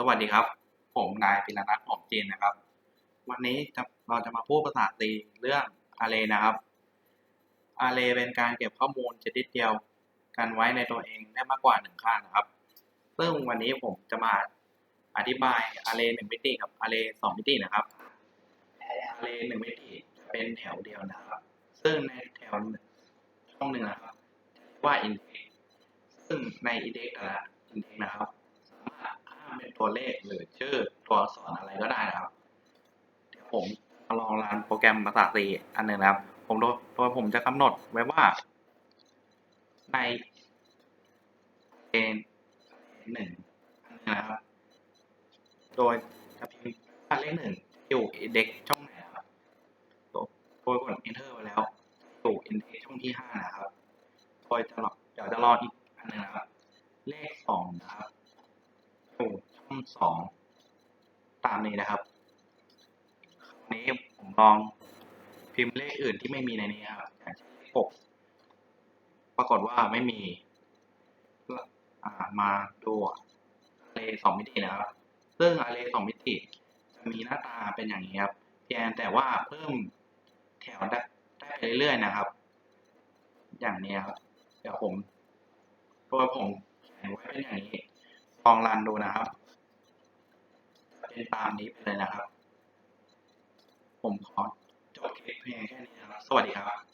สวัสดีครับ ผมนายปิรนัทหอมจีนนะครับ วันนี้เราจะมาพูดภาษาตีเรื่อง array นะครับ array เป็นการเก็บข้อมูลชนิดเดียวกันไว้ในตัวเองได้มากกว่าหนึ่งค่านะครับ ซึ่งวันนี้ผมจะมาอธิบาย array หนึ่งมิติกับ array สองมิตินะครับ array หนึ่งมิติจะเป็นแถวเดียวนะครับ ซึ่งในแถวช่องหนึ่งนะครับว่า index ซึ่งใน index แต่ละ index นะครับสามารถอ้างเป็น ตัวเลขหรือชื่อตัวอักษรอะไรก็ได้นะครับ เดี๋ยวผมลองรันโปรแกรมภาษา C อันหนึ่งนะครับ ผมโดยผมจะกำหนดไว้ว่า ในเกณฑ์หนึ่งนะครับ โดยจะพิมพ์ค่าเลขหนึ่งอยู่ index ช่องไหนนะครับโดยกด enter ไปแล้วอยู่ index ช่องที่ห้านะครับโดยจะรอเดี๋ยวจะรออีกอันหนึงนะครับ เลขสองนะครับ สองตามนี้นะครับคราวนี้ผมลองพิมพ์เลขอื่นที่ไม่มีในนี้ครับอย่างเช่นหกปรากฏว่าไม่มีมาดูอาเรย์สองมิตินะครับ ซึ่งอาเรย์สองมิติจะมีหน้าตาเป็นอย่างนี้ครับเพียงแต่ว่าเพิ่มแถวได้ได้ไปเรื่อยๆนะครับ อย่างนี้ครับ เดี๋ยวผมโดยผมเขียนไว้เป็นอย่างนี้ลองรันดูนะครับ เป็นตามนี้ไปเลยนะครับ ผมขอจบคลิปเพียงแค่นี้นะครับ สวัสดีครับ